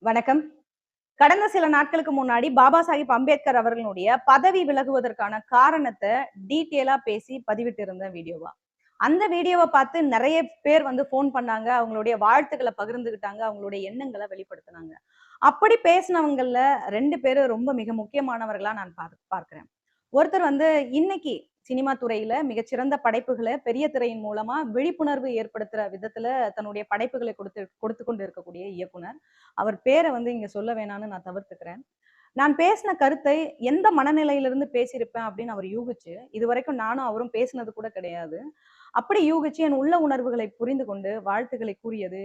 வணக்கம். கடந்த சில நாட்களுக்கு முன்னாடி பாபா சாஹிப் அம்பேத்கர் அவர்களுடைய பதவி விலகுவதற்கான காரணத்தை டீட்டெயிலா பேசி பதிவிட்டு இருந்த வீடியோவா. அந்த வீடியோவை பார்த்து நிறைய பேர் வந்து ஃபோன் பண்ணாங்க. அவங்களுடைய வாழ்த்துக்களை பகிர்ந்துகிட்டாங்க. அவங்களுடைய எண்ணங்களை வெளிப்படுத்தினாங்க. அப்படி பேசினவங்கள ரெண்டு பேரும் ரொம்ப மிக முக்கியமானவர்களா நான் பார்- பார்க்கிறேன். ஒருத்தர் வந்து இன்னைக்கு சினிமா துறையில மிகச்சிறந்த படைப்புகளை பெரிய திரையின் மூலமா விழிப்புணர்வு ஏற்படுத்துற விதத்துல தன்னுடைய படைப்புகளை கொடுத்து கொடுத்து கொண்டு இருக்கக்கூடிய இயக்குனர். அவர் பேரை வந்து இங்க சொல்ல வேணாம்னு நான் தவிர்த்துக்கிறேன். நான் பேசின கருத்தை எந்த மனநிலையிலிருந்து பேசியிருப்பேன் அப்படின்னு அவர் யூகிச்சு இது வரைக்கும் நானும் அவரும் பேசினது கூட கிடையாது. அப்படி யூகிச்சு என் உள்ள உணர்வுகளை புரிந்து கொண்டு வாழ்த்துக்களை கூறியது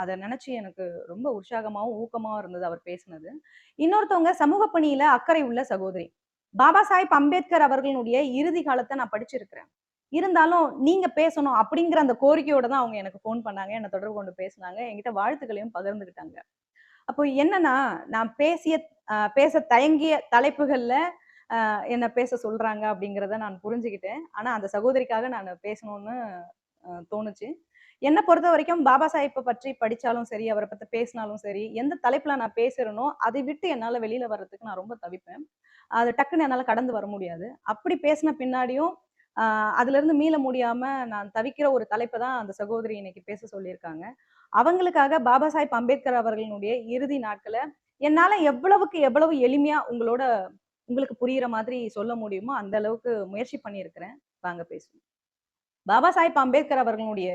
அதை நினைச்சு எனக்கு ரொம்ப உற்சாகமாகவும் ஊக்கமாவும் இருந்தது அவர் பேசினது. இன்னொருத்தவங்க சமூக பணியில அக்கறை உள்ள சகோதரி. பாபா சாஹிப் அம்பேத்கர் அவர்களுடைய இறுதி காலத்தை நான் படிச்சிருக்கிறேன். இருந்தாலும் நீங்க பேசணும் அப்படிங்கிற அந்த கோரிக்கையோட தான் அவங்க எனக்கு ஃபோன் பண்ணாங்க. என்னை தொடர்பு கொண்டு பேசினாங்க. என்கிட்ட வாழ்த்துக்களையும் பகிர்ந்துக்கிட்டாங்க. அப்போ என்னன்னா நான் பேசிய ஆஹ் பேச தயங்கிய தலைப்புகள்ல ஆஹ் என்ன பேச சொல்றாங்க அப்படிங்கிறத நான் புரிஞ்சுக்கிட்டேன். ஆனா அந்த சகோதரிக்காக நான் பேசணும்னு தோணுச்சு. என்னை பொறுத்த வரைக்கும் பாபா சாஹிப்பை பற்றி படிச்சாலும் சரி அவரை பத்தி பேசினாலும் சரி எந்த தலைப்புல நான் பேசுறேனோ அதை விட்டு என்னால வெளியில வர்றதுக்கு நான் ரொம்ப தவிப்பேன். அது டக்குன்னு என்னால கடந்து வர முடியாது. அப்படி பேசின பின்னாடியும் ஆஹ் அதுல இருந்து மீள முடியாம நான் தவிக்கிற ஒரு தலைப்பை தான் அந்த சகோதரி இன்னைக்கு பேச சொல்லியிருக்காங்க. அவங்களுக்காக பாபா சாஹிப் அம்பேத்கர் அவர்களுடைய இறுதி நாட்களை என்னால எவ்வளவுக்கு எவ்வளவு எளிமையா உங்களோட உங்களுக்கு புரியுற மாதிரி சொல்ல முடியுமோ அந்த அளவுக்கு முயற்சி பண்ணியிருக்கிறேன். வாங்க பேசுவோம். பாபா சாஹிப் அம்பேத்கர் அவர்களுடைய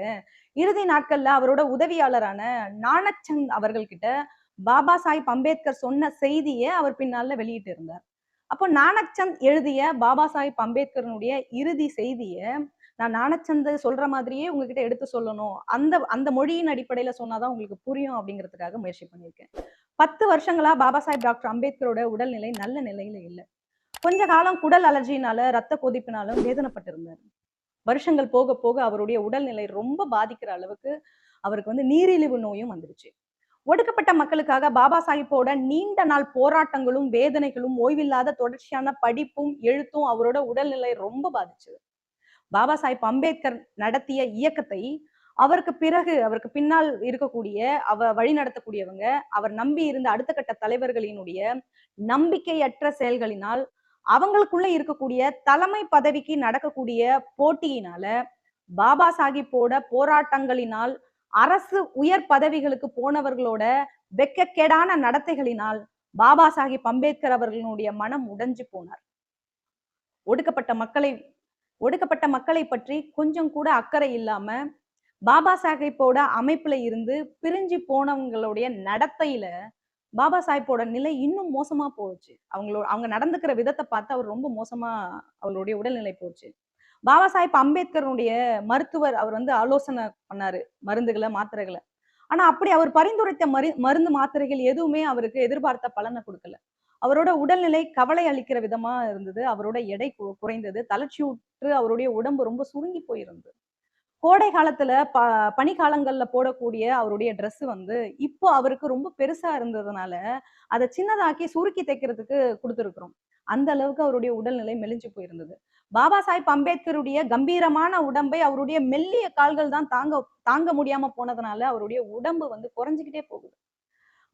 இறுதி நாட்கள்ல அவரோட உதவியாளரான நானச்சந்த் அவர்கள்கிட்ட பாபா சாஹிப் அம்பேத்கர் சொன்ன செய்தியை அவர் பின்னால வெளியிட்டு இருந்தார். அப்போ நானக்சந்த் எழுதிய பாபா சாஹிப் அம்பேத்கரனுடைய இறுதி செய்தியை நான் நானச்சந்த் சொல்ற மாதிரியே உங்ககிட்ட எடுத்து சொல்லணும். அந்த அந்த மொழியின் அடிப்படையில சொன்னாதான் உங்களுக்கு புரியும் அப்படிங்கிறதுக்காக முயற்சி பண்ணியிருக்கேன். பத்து வருஷங்களா பாபா சாஹிப் டாக்டர் அம்பேத்கரோட உடல்நிலை நல்ல நிலையில இல்லை. கொஞ்ச காலம் குடல் அலர்ஜினால ரத்த கொதிப்பினாலும் வேதனைப்பட்டிருந்தார். வருஷங்கள் போக போக அவருடைய உடல்நிலை ரொம்ப பாதிக்கிற அளவுக்கு அவருக்கு வந்து நீரிழிவு நோயும் வந்துருச்சு. ஒடுக்கப்பட்ட மக்களுக்காக பாபா சாஹிப்போட நீண்ட நாள் போராட்டங்களும் வேதனைகளும் ஓய்வில்லாத தொடர்ச்சியான படிப்பும் எழுத்தும் அவரோட உடல்நிலை ரொம்ப பாதிச்சது. பாபா சாஹிப் அம்பேத்கர் நடத்திய இயக்கத்தை அவருக்கு பிறகு அவருக்கு பின்னால் இருக்கக்கூடிய அவ வழி நடத்தக்கூடியவங்க அவர் நம்பி இருந்த அடுத்த கட்ட தலைவர்களினுடைய நம்பிக்கையற்ற செயல்களினால் அவங்களுக்குள்ள இருக்கக்கூடிய தலைமை பதவிக்கு நடக்கக்கூடிய போட்டியினால பாபா சாஹிப்போட போராட்டங்களினால் அரசு உயர் பதவிகளுக்கு போனவர்களோட வெக்கக்கேடான நடத்தைகளினால் பாபா சாஹிப் அம்பேத்கர் அவர்களுடைய மனம் உடைஞ்சு போனார். ஒடுக்கப்பட்ட மக்களை ஒடுக்கப்பட்ட மக்களை பற்றி கொஞ்சம் கூட அக்கறை இல்லாம பாபா சாஹிப்போட அமைப்புல இருந்து பிரிஞ்சு போனவங்களுடைய நடத்தையில பாபா சாஹிப்போட நிலை இன்னும் மோசமா போச்சு. அவங்களோட அவங்க நடந்துக்கிற விதத்தை பார்த்து அவர் ரொம்ப மோசமா அவருடைய உடல்நிலை போச்சு. பாபா சாஹிப் அம்பேத்கருடைய மருத்துவர் அவர் வந்து ஆலோசனை பண்ணாரு மருந்துகளை மாத்திரைகளை. ஆனா அப்படி அவர் பரிந்துரைத்த மரு மருந்து மாத்திரைகள் எதுவுமே அவருக்கு எதிர்பார்த்த பலனை கொடுக்கல. அவரோட உடல்நிலை கவலை அளிக்கிற விதமா இருந்தது. அவரோட எடை குறைந்தது குறைந்தது. தளர்ச்சியுற்று அவருடைய உடம்பு ரொம்ப சுருங்கி போயிருந்தது. கோடை காலத்துல ப பனிக்காலங்கள்ல போடக்கூடிய அவருடைய ட்ரெஸ் வந்து இப்போ அவருக்கு ரொம்ப பெருசா இருந்ததுனால அதை சின்னதாக்கி சுருக்கி தைக்கிறதுக்கு கொடுத்துருக்குறோம். அந்த அளவுக்கு அவருடைய உடல்நிலை மெலிஞ்சு போயிருந்தது. பாபா சாஹிப் அம்பேத்கருடைய கம்பீரமான உடம்பை அவருடைய மெல்லிய கால்கள் தான் தாங்க தாங்க முடியாம போனதுனால அவருடைய உடம்பு வந்து குறைஞ்சுக்கிட்டே போகுது.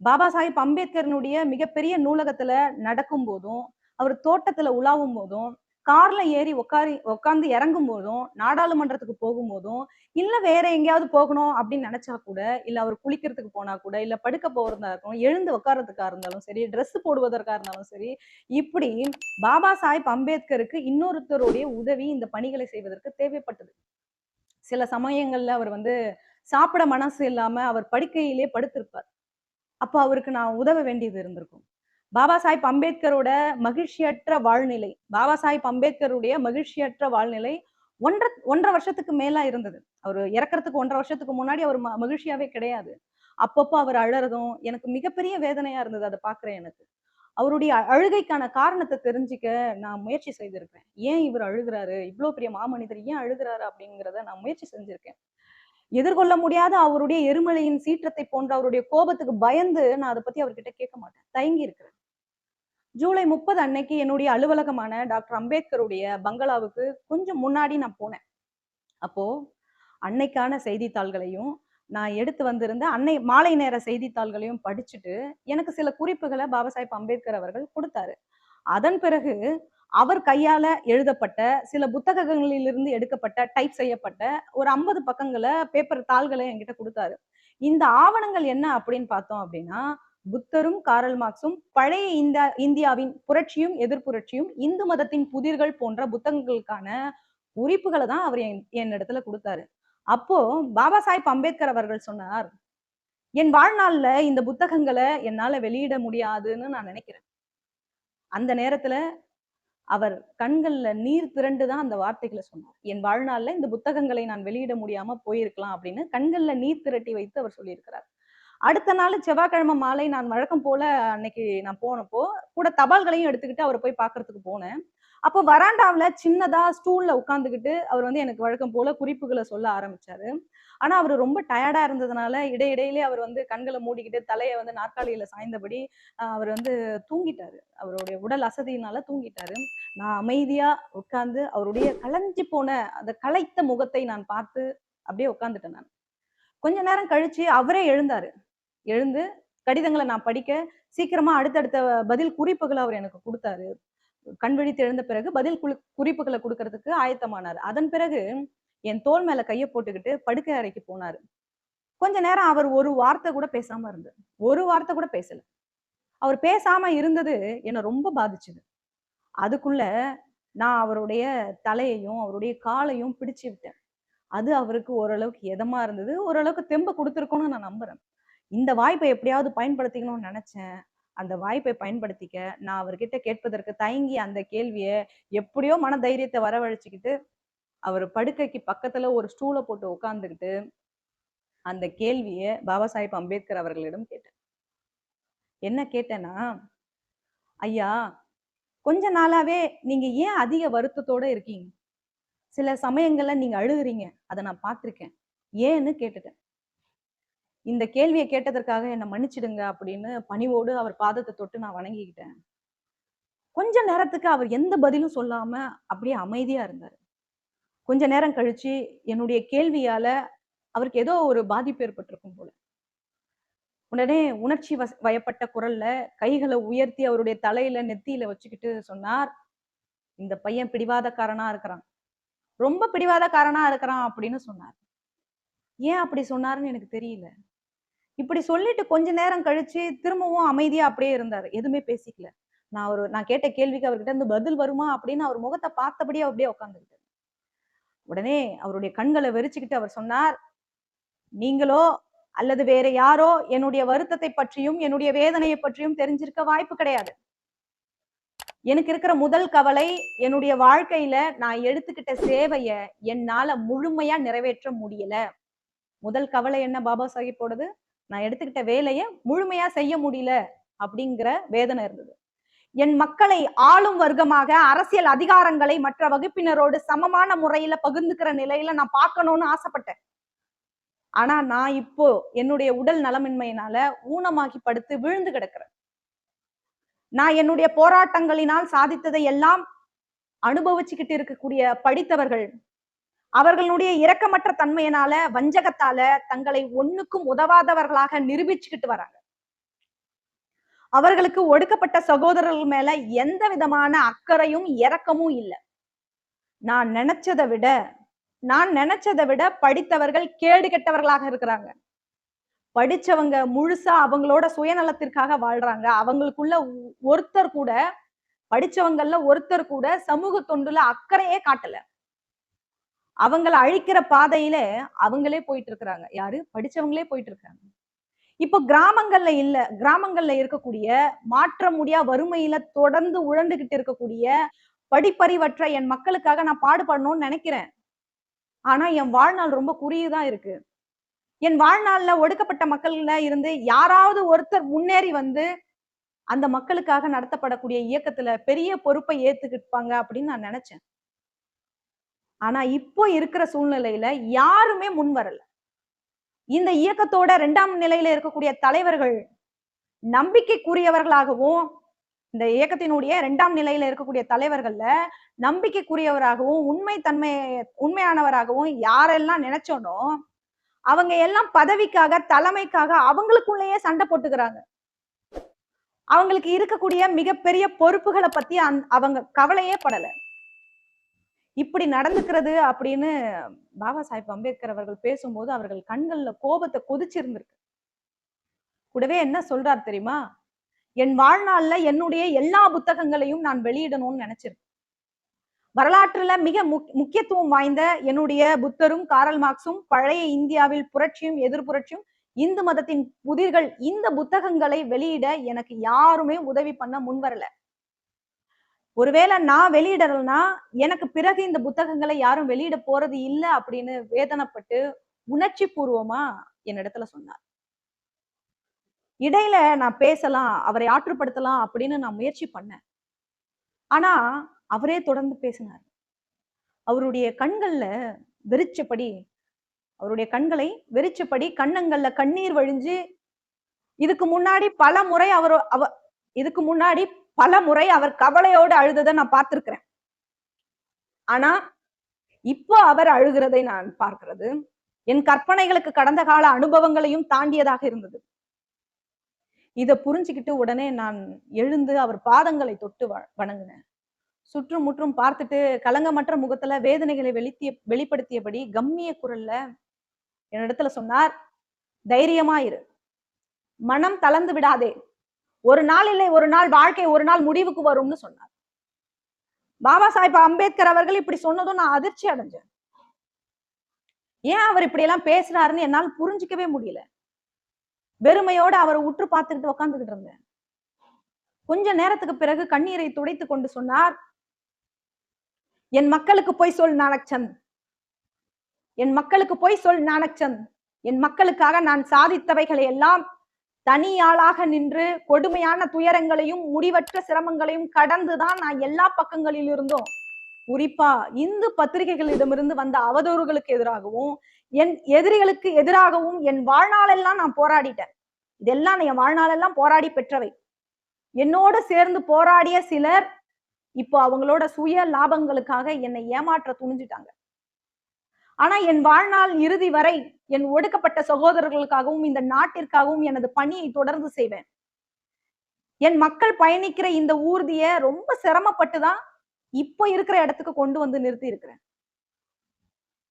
பாபா சாஹிப் அம்பேத்கரனுடைய மிகப்பெரிய நூலகத்துல நடக்கும் போதும் அவர் தோட்டத்துல உலாவும் போதும் கார்ல ஏறி உட்காரி உட்கார்ந்து இறங்கும் போதும் நாடாளுமன்றத்துக்கு போகும்போதும் இல்ல வேற எங்கேயாவது போகணும் அப்படின்னு நினைச்சா கூட இல்ல அவர் குளிக்கிறதுக்கு போனா கூட இல்ல படுக்க போறதா இருக்கும் எழுந்து உட்கார்றதுக்கா இருந்தாலும் சரி ட்ரெஸ் போடுவதற்கா இருந்தாலும் சரி இப்படி பாபா சாஹிப் அம்பேத்கருக்கு இன்னொருத்தருடைய உதவி இந்த பணிகளை செய்வதற்கு தேவைப்பட்டது. சில சமயங்கள்ல அவர் வந்து சாப்பிட மனசு இல்லாம அவர் படுக்கையிலே படுத்திருப்பார். அப்போ அவருக்கு நான் உதவ வேண்டியது இருந்திருக்கும். பாபா சாஹிப் அம்பேத்கரோட மகிழ்ச்சியற்ற வாழ்நிலை பாபா சாஹிப் அம்பேத்கருடைய மகிழ்ச்சியற்ற வாழ்நிலை ஒன்றரை ஒன்றரை வருஷத்துக்கு மேலா இருந்தது. அவர் இறக்கிறதுக்கு ஒன்றரை வருஷத்துக்கு முன்னாடி அவர் மகிழ்ச்சியாவே கிடையாது. அப்பப்போ அவர் அழறதும் எனக்கு மிகப்பெரிய வேதனையா இருந்தது அதை பாக்குறேன் எனக்கு. அவருடைய அழுகைக்கான காரணத்தை தெரிஞ்சுக்க நான் முயற்சி செய்திருக்கேன் ஏன் இவர் அழுகுறாரு? இவ்வளவு பெரிய மாமனிதர் ஏன் அழுகுறாரு அப்படிங்கிறத நான் முயற்சி செஞ்சிருக்கேன். எதிர்கொள்ள முடியாத அவருடைய எருமலையின் சீற்றத்தை போன்ற அவருடைய கோபத்துக்கு பயந்து நான் அதை பத்தி அவர்கிட்ட கேட்க மாட்டேன். தயங்கி இருக்கிறேன் ஜூலை முப்பது அன்னைக்கு என்னுடைய அலுவலகமான டாக்டர் அம்பேத்கருடைய பங்களாவுக்கு கொஞ்சம் முன்னாடி நான் போனேன். அப்போ அன்னைக்கான செய்தித்தாள்களையும் நான் எடுத்து வந்திருந்த அன்னை மாலை நேர செய்தித்தாள்களையும் படிச்சுட்டு எனக்கு சில குறிப்புகளை பாபா சாஹிப் அம்பேத்கர் அவர்கள் கொடுத்தாரு. அதன் பிறகு அவர் கையால எழுதப்பட்ட சில புத்தகங்களிலிருந்து எடுக்கப்பட்ட டைப் செய்யப்பட்ட ஒரு ஐம்பது பக்கங்களை பேப்பர் தாள்களை என்கிட்ட கொடுத்தாரு. இந்த ஆவணங்கள் என்ன அப்படின்னு பார்த்தோம் அப்படின்னா புத்தரும் காரல் மார்க்ஸும் பழைய இந்த இந்தியாவின் புரட்சியும் எதிர்ப்புரட்சியும் இந்து மதத்தின் புதிர்கள் போன்ற புத்தகங்களுக்கான குறிப்புகளை தான் அவர் என் இடத்துல கொடுத்தாரு. அப்போ பாபா சாஹிப் அம்பேத்கர் அவர்கள் சொன்னார் என் வாழ்நாள்ல இந்த புத்தகங்களை என்னால வெளியிட முடியாதுன்னு நான் நினைக்கிறேன். அந்த நேரத்துல அவர் கண்கள்ல நீர் திரண்டு தான் அந்த வார்த்தைகளை சொன்னார். என் வாழ்நாள்ல இந்த புத்தகங்களை நான் வெளியிட முடியாம போயிருக்கலாம் அப்படின்னு கண்கள்ல நீர் திரட்டி வைத்து அவர் சொல்லியிருக்கிறார். அடுத்த நாள் செவ்வாய்க்கிழமை மாலை நான் வழக்கம் போல அன்னைக்கு நான் போனப்போ கூட தபால்களையும் எடுத்துக்கிட்டு அவர் போய் பாக்குறதுக்கு போனேன். அப்போ வராண்டாவுல சின்னதா ஸ்டூல்ல உட்காந்துக்கிட்டு அவர் வந்து எனக்கு வழக்கம் போல குறிப்புகளை சொல்ல ஆரம்பிச்சாரு. ஆனா அவர் ரொம்ப டயர்டா இருந்ததுனால இடையிடையிலே அவர் வந்து கண்களை மூடிக்கிட்டு தலையை வந்து நாற்காலியில சாய்ந்தபடி அவர் வந்து தூங்கிட்டாரு. அவருடைய உடல் அசதியினால தூங்கிட்டாரு. நான் அமைதியா உட்கார்ந்து அவருடைய களைஞ்சு போன அந்த களைத்த முகத்தை நான் பார்த்து அப்படியே உட்கார்ந்துட்டேன் நான். கொஞ்ச நேரம் கழிச்சு அவரே எழுந்தாரு. எழுந்து கடிதங்களை நான் படிக்க சீக்கிரமா அடுத்தடுத்த பதில் குறிப்புகளை அவர் எனக்கு கொடுத்தாரு. கண் விழித்து எழுந்த பிறகு பதில் குறிப்புகளை கொடுக்கறதுக்கு ஆயத்தமானார். அதன் பிறகு என் தோல் மேல கையை போட்டுக்கிட்டு படுக்கை அறைக்கு போனாரு. கொஞ்ச நேரம் அவர் ஒரு வார்த்தை கூட பேசாம இருந்தார். ஒரு வார்த்தை கூட பேசல. அவர் பேசாம இருந்தது என்னை ரொம்ப பாதிச்சுது. அதுக்குள்ள நான் அவருடைய தலையையும் அவருடைய காலையும் பிடிச்சு விட்டேன். அது அவருக்கு ஓரளவுக்கு எதமா இருந்தது. ஓரளவுக்கு தெம்பு கொடுத்துருக்கோன்னு நான் நம்புறேன். இந்த வாய்ப்பை எப்படியாவது பயன்படுத்திக்கணும்னு நினைச்சேன். அந்த வாய்ப்பை பயன்படுத்திக்க நான் அவர்கிட்ட கேட்பதற்கு தயங்கி அந்த கேள்வியை எப்படியோ மன தைரியத்தை வரவழைச்சிக்கிட்டு அவர் படுக்கைக்கு பக்கத்துல ஒரு ஸ்டூலை போட்டு உட்கார்ந்துக்கிட்டு அந்த கேள்வியை பாபா சாஹிப் அம்பேத்கர் அவர்களிடம் கேட்டேன். என்ன கேட்டேன்னா ஐயா கொஞ்ச நாளாவே நீங்க ஏன் அதிக வருத்தத்தோட இருக்கீங்க? சில சமயங்கள்ல நீங்க அழுகுறீங்க. அதை நான் பார்த்துருக்கேன். ஏன்னு கேட்டுட்டேன். இந்த கேள்வியை கேட்டதற்காக என்னை மன்னிச்சிடுங்க அப்படின்னு பணிவோடு அவர் பாதத்தை தொட்டு நான் வணங்கிக்கிட்டேன். கொஞ்ச நேரத்துக்கு அவர் எந்த பதிலும் சொல்லாம அப்படியே அமைதியா இருந்தாரு. கொஞ்ச நேரம் கழிச்சு என்னுடைய கேள்வியால அவருக்கு ஏதோ ஒரு பாதிப்பு ஏற்பட்டிருக்கும் போல. உடனே உணர்ச்சி வச வயப்பட்ட குரல்ல கைகளை உயர்த்தி அவருடைய தலையில நெத்தியில வச்சுக்கிட்டு சொன்னார் இந்த பையன் பிடிவாதக்காரனா இருக்கிறான். ரொம்ப பிடிவாதக்காரனா இருக்கிறான் அப்படின்னு சொன்னார். ஏன் அப்படி சொன்னாருன்னு எனக்கு தெரியல. இப்படி சொல்லிட்டு கொஞ்ச நேரம் கழிச்சு திரும்பவும் அமைதியா அப்படியே இருந்தாரு. எதுவுமே பேசிக்கல. நான் ஒரு நான் கேட்ட கேள்விக்கு அவர்கிட்ட இருந்து பதில் வருமா அப்படின்னு அவர் முகத்தை பார்த்தபடியே அப்படியே உட்காந்துருக்காரு உடனே அவருடைய கண்களை வெறிச்சுக்கிட்டு அவர் சொன்னார் நீங்களோ அல்லது வேற யாரோ என்னுடைய வருத்தத்தை பற்றியும் என்னுடைய வேதனையை பற்றியும் தெரிஞ்சிருக்க வாய்ப்பு கிடையாது. எனக்கு இருக்கிற முதல் கவலை என்னுடைய வாழ்க்கையில நான் எடுத்துக்கிட்ட சேவைய என்னால முழுமையா நிறைவேற்ற முடியல. முதல் கவலை என்ன பாபா சாஹிப்போடது? நான் எடுத்துக்கிட்ட வேலையை முழுமையா செய்ய முடியல அப்படிங்கிற வேதனை இருந்தது. என் மக்களை ஆளும் வர்க்கமாக அரசியல் அதிகாரங்களை மற்ற வகுப்பினரோடு சமமான முறையில பகிர்ந்துக்கிற நிலையில நான் பார்க்கணும்னு ஆசைப்பட்டேன். ஆனா நான் இப்போ என்னுடைய உடல் நலமின்மையினால ஊனமாகி படுத்து விழுந்து கிடக்கிறேன். நான் என்னுடைய போராட்டங்களினால் சாதித்ததை எல்லாம் அனுபவிச்சுக்கிட்டு இருக்கக்கூடிய படித்தவர்கள் அவர்களுடைய இரக்கமற்ற தன்மையினால வஞ்சகத்தால தங்களை ஒண்ணுக்கும் உதவாதவர்களாக நிரூபிச்சுக்கிட்டு வராங்க. அவர்களுக்கு ஒடுக்கப்பட்ட சகோதரர்கள் மேல எந்த விதமான அக்கறையும் இரக்கமும் இல்லை. நான் நினைச்சதை விட நான் நினைச்சதை விட படித்தவர்கள் கேடு கெட்டவர்களாக இருக்கிறாங்க. படிச்சவங்க முழுசா அவங்களோட சுயநலத்திற்காக வாழ்றாங்க. அவங்களுக்குள்ள ஒ- ஒருத்தர் கூட படிச்சவங்கல்ல ஒருத்தர் கூட சமூக தொண்டுல அக்கறையே காட்டல. அவங்கள அழிக்கிற பாதையில அவங்களே போயிட்டு இருக்கிறாங்க யாரு? படிச்சவங்களே போயிட்டு இருக்காங்க இப்போ கிராமங்கள்ல இல்ல. கிராமங்கள்ல இருக்கக்கூடிய மாற்ற முடியா வறுமையில தொடர்ந்து உழந்துகிட்டு இருக்கக்கூடிய படிப்பறிவற்ற என் மக்களுக்காக நான் பாடுபடணும்னு நினைக்கிறேன். ஆனா என் வாழ்நாள் ரொம்ப குறுகியதான் இருக்கு. என் வாழ்நாள்ல ஒடுக்கப்பட்ட மக்கள்ல இருந்து யாராவது ஒருத்தர் முன்னேறி வந்து அந்த மக்களுக்காக நடத்தப்படக்கூடிய இயக்கத்துல பெரிய பொறுப்பை ஏத்துக்கிட்டாங்க அப்படின்னு நான் நினைச்சேன். ஆனா இப்போ இருக்கிற சூழ்நிலையில யாருமே முன் வரல. இந்த இயக்கத்தோட இரண்டாம் நிலையில இருக்கக்கூடிய தலைவர்கள் நம்பிக்கைக்குரியவர்களாகவும் இந்த இயக்கத்தினுடைய இரண்டாம் நிலையில இருக்கக்கூடிய தலைவர்கள்ல நம்பிக்கைக்குரியவராகவும் உண்மை தன்மை உண்மையானவராகவும் யாரெல்லாம் நினைச்சோனோ அவங்க எல்லாம் பதவிக்காக தலைமைக்காக அவங்களுக்குள்ளேயே சண்டை போட்டுக்கிறாங்க. அவங்களுக்கு இருக்கக்கூடிய மிகப்பெரிய பொறுப்புகளை பத்தி அவங்க கவலையே படல. இப்படி நடந்துக்கிறது அப்படின்னு பாபா சாஹிப் அம்பேத்கர் அவர்கள் பேசும்போது அவர்கள் கண்கள்ல கோபத்தை கொதிச்சிருந்திருக்கு. கூடவே என்ன சொல்றார் தெரியுமா? என் வாழ்நாள்ல என்னுடைய எல்லா புத்தகங்களையும் நான் வெளியிடணும்னு நினைச்சிருக்கேன். வரலாற்றுல மிக முக்- முக்கியத்துவம் வாய்ந்த என்னுடைய புத்தரும் காரல் மார்க்ஸும் பழைய இந்தியாவில் புரட்சியும் எதிர்புரட்சியும் இந்து மதத்தின் புதிர்கள் இந்த புத்தகங்களை வெளியிட எனக்கு யாருமே உதவி பண்ண முன்வரல. ஒருவேளை நான் வெளியிடறேன்னா எனக்கு பிறகு இந்த புத்தகங்களை யாரும் வெளியிட போறது இல்ல அப்படின்னு வேதனைப்பட்டு உணர்ச்சி பூர்வமா என்னிடத்துல சொன்னார். இடையில நான் பேசலாம் அவரை ஆற்றுப்படுத்தலாம் அப்படின்னு நான் முயற்சி பண்ணேன். ஆனா அவரே தொடர்ந்து பேசினார். அவருடைய கண்கள்ல வெறிச்சபடி அவருடைய கண்களை வெறிச்சபடி கண்ணங்கள்ல கண்ணீர் வழிஞ்சு இதுக்கு முன்னாடி பல முறை அவர் அவ இதுக்கு முன்னாடி பல முறை அவர் கவலையோடு அழுததை நான் பார்த்திருக்கிறேன். ஆனா இப்போ அவர் அழுகிறதை நான் பார்க்கிறது என் கற்பனைகளுக்கு கடந்த கால அனுபவங்களையும் தாண்டியதாக இருந்தது. இதை புரிஞ்சுக்கிட்டு உடனே நான் எழுந்து அவர் பாதங்களை தொட்டு வணங்கினேன். சுற்றும் முற்றும் பார்த்துட்டு கலங்கமற்ற முகத்துல வேதனைகளை வெளித்திய வெளிப்படுத்தியபடி கம்மிய குரல்ல என்னிடத்துல சொன்னார் தைரியமா இரு. மனம் தளர்ந்து விடாதே. ஒரு நாள் இல்லை ஒரு நாள் வாழ்க்கை ஒரு நாள் முடிவுக்கு வரும்னு சொன்னார். பாபா சாஹிப் அம்பேத்கர் அவர்கள் இப்படி சொன்னதும் நான் அதிர்ச்சி அடைஞ்சேன். ஏன் அவர் இப்படி எல்லாம் பேசுறாருன்னு என்னால் புரிஞ்சுக்கவே முடியல. வெறுமையோட அவரை உற்று பார்த்துக்கிட்டு உக்காந்துக்கிட்டு இருந்தேன். கொஞ்ச நேரத்துக்கு பிறகு கண்ணீரை துடைத்து கொண்டு சொன்னார் என் மக்களுக்கு போய் சொல் நானக்சந்த் என் மக்களுக்கு போய் சொல் நானக்சந்த் என் மக்களுக்காக நான் சாதித்தவைகளை எல்லாம் தனியாளாக நின்று கொடுமையான துயரங்களையும் முடிவற்ற சிரமங்களையும் கடந்துதான் நான் எல்லா பக்கங்களில் இருந்தும் குறிப்பா இந்து பத்திரிகைகளிடமிருந்து வந்த அவதூறுகளுக்கு எதிராகவும் என் எதிரிகளுக்கு எதிராகவும் என் வாழ்நாளெல்லாம் நான் போராடிட்டேன். இதெல்லாம் என் வாழ்நாளெல்லாம் போராடி பெற்றவை. என்னோடு சேர்ந்து போராடிய சிலர் இப்போ அவங்களோட சுய லாபங்களுக்காக என்னை ஏமாற்ற துணிஞ்சிட்டாங்க. ஆனா என் வாழ்நாள் இறுதி வரை என் ஒடுக்கப்பட்ட சகோதரர்களுக்காகவும் இந்த நாட்டிற்காகவும் எனது பணியை தொடர்ந்து செய்வேன். என் மக்கள் பயணிக்கிற இந்த ஊர்திய ரொம்ப சிரமப்பட்டு தான் இப்போ இருக்கிற இடத்துக்கு கொண்டு வந்து நிறுத்தி இருக்கிறேன்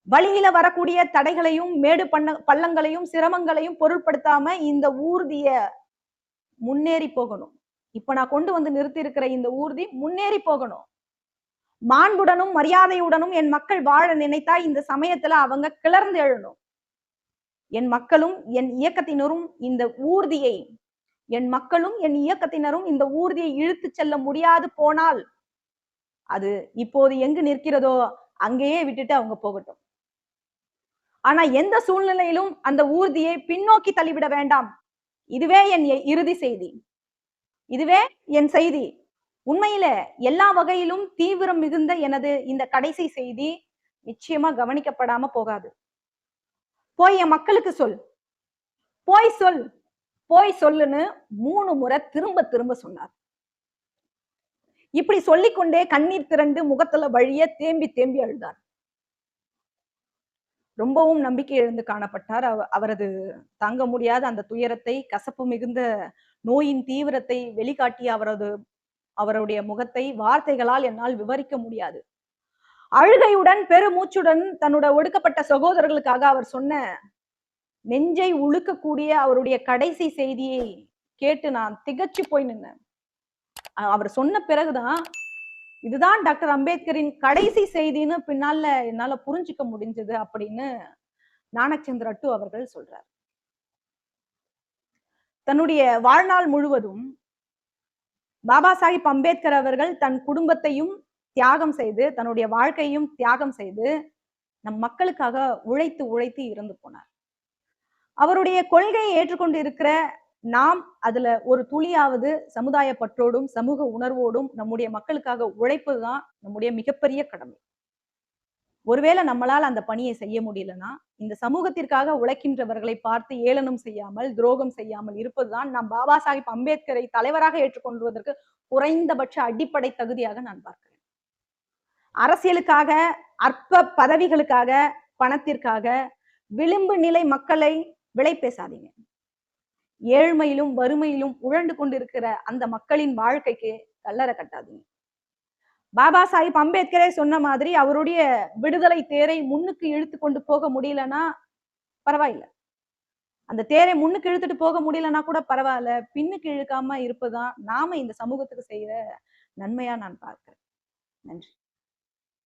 வழியில வரக்கூடிய தடைகளையும் மேடு பண்ண பள்ளங்களையும் சிரமங்களையும் பொருட்படுத்தாம இந்த ஊர்திய முன்னேறி போகணும். இப்ப நான் கொண்டு வந்து நிறுத்தி இருக்கிற இந்த ஊர்தி முன்னேறி போகணும். மாண்புடனும் மரியாதையுடனும் என் மக்கள் வாழ நினைத்தா இந்த சமயத்துல அவங்க கிளர்ந்து எழணும் என் மக்களும் என் இயக்கத்தினரும் இந்த ஊர்தியை என் மக்களும் என் இயக்கத்தினரும் இந்த ஊர்தியை இழுத்து செல்ல முடியாது போனால் அது இப்போது எங்கு நிற்கிறதோ அங்கேயே விட்டுட்டு அவங்க போகட்டும். ஆனா எந்த சூழ்நிலையிலும் அந்த ஊர்தியை பின்னோக்கி தள்ளிவிட வேண்டாம். இதுவே என் இறுதி செய்தி. இதுவே என் செய்தி. உண்மையில எல்லா வகையிலும் தீவிரம் மிகுந்த எனது இந்த கடைசி செய்தி நிச்சயமா கவனிக்கப்படாம போகாது. போய் என் மக்களுக்கு சொல். போய் சொல். போய் சொல்லுன்னு மூணு முறை திரும்ப திரும்ப சொன்னார். இப்படி சொல்லிக்கொண்டே கண்ணீர் திரண்டு முகத்துல வழிய தேம்பி தேம்பி அழுதார். ரொம்பவும் நம்பிக்கை எழுந்து காணப்பட்டார். அவரது தாங்க முடியாத அந்த துயரத்தை கசப்பு மிகுந்த நோயின் தீவிரத்தை வெளிக்காட்டிய அவரது அவருடைய முகத்தை வார்த்தைகளால் என்னால் விவரிக்க முடியாது. அழுகையுடன் பெருமூச்சுடன் தன்னோட ஒடுக்கப்பட்ட சகோதரர்களுக்காக அவர் சொன்ன நெஞ்சை உழுக்கக்கூடிய அவருடைய கடைசி செய்தியை கேட்டு நான் திகச்சு போய் நின்னேன். அவர் சொன்ன பிறகுதான் இதுதான் டாக்டர் அம்பேத்கரின் கடைசி செய்தின்னு பின்னால என்னால புரிஞ்சுக்க முடிஞ்சது அப்படின்னு நானச்சந்திர அட்டு அவர்கள் சொல்றார். தன்னுடைய வாழ்நாள் முழுவதும் பாபா சாஹிப் அம்பேத்கர் அவர்கள் தன் குடும்பத்தையும் தியாகம் செய்து தன்னுடைய வாழ்க்கையும் தியாகம் செய்து நம் மக்களுக்காக உழைத்து உழைத்து இறந்து போனார். அவருடைய கொள்கையை ஏற்றுக்கொண்டு இருக்கிற நாம் அதுல ஒரு துளியாவது சமுதாய பற்றோடும் சமூக உணர்வோடும் நம்முடைய மக்களுக்காக உழைப்பதுதான் நம்முடைய மிகப்பெரிய கடமை. ஒருவேளை நம்மளால் அந்த பணியை செய்ய முடியலன்னா இந்த சமூகத்திற்காக உழைக்கின்றவர்களை பார்த்து ஏளனம் செய்யாமல் துரோகம் செய்யாமல் இருப்பதுதான் நாம் பாபா சாஹிப் அம்பேத்கரை தலைவராக ஏற்றுக்கொள்வதற்கு குறைந்தபட்ச அடிப்படை தகுதியாக நான் பார்க்கிறேன். அரசியலுக்காக அற்ப பதவிகளுக்காக பணத்திற்காக விளிம்பு நிலை மக்களை விலை பேசாதீங்க. ஏழ்மையிலும் வறுமையிலும் உழண்டு கொண்டிருக்கிற அந்த மக்களின் வாழ்க்கைக்கு கல்லறை கட்டாதீங்க. பாபா சாஹிப் அம்பேத்கரே சொன்ன மாதிரி அவருடைய விடுதலை தேரை முன்னுக்கு இழுத்து கொண்டு போக முடியலன்னா பரவாயில்ல. அந்த தேரை முன்னுக்கு இழுத்துட்டு போக முடியலன்னா கூட பரவாயில்ல. பின்னுக்கு இழுக்காம இருப்பதுதான் நாம இந்த சமூகத்துக்கு செய்யற நன்மையா நான் பார்க்கிறேன். நன்றி.